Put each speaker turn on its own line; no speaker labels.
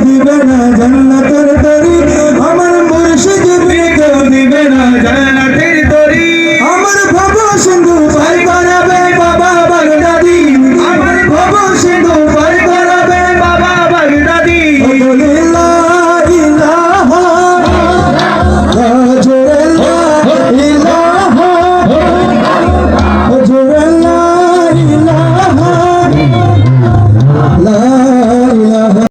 দিবে না জান্নাতের তরি আমার মুর্শিদ কেউ
দিবে না জান্নাতের